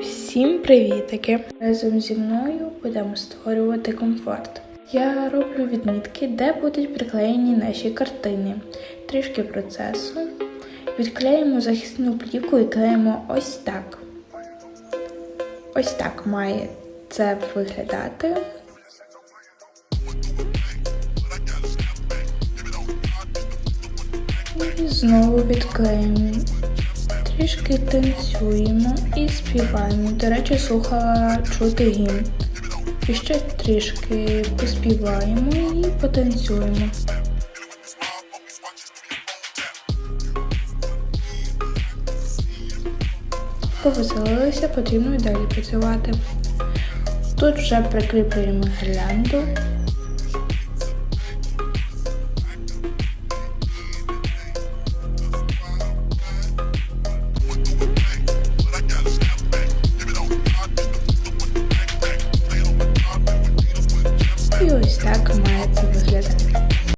Всім привітики! Разом зі мною будемо створювати комфорт. Я роблю відмітки, де будуть приклеєні наші картини. Трішки процесу. Відклеїмо захисну плівку і клеїмо ось так. Ось так має це виглядати. І знову відклеїмо. Трішки танцюємо і співаємо. До речі, слухала чути гімн. І ще трішки поспіваємо і потанцюємо. Повеселилися, потрібно і далі працювати. Тут вже прикріплюємо гірлянду. Так має це виглядати.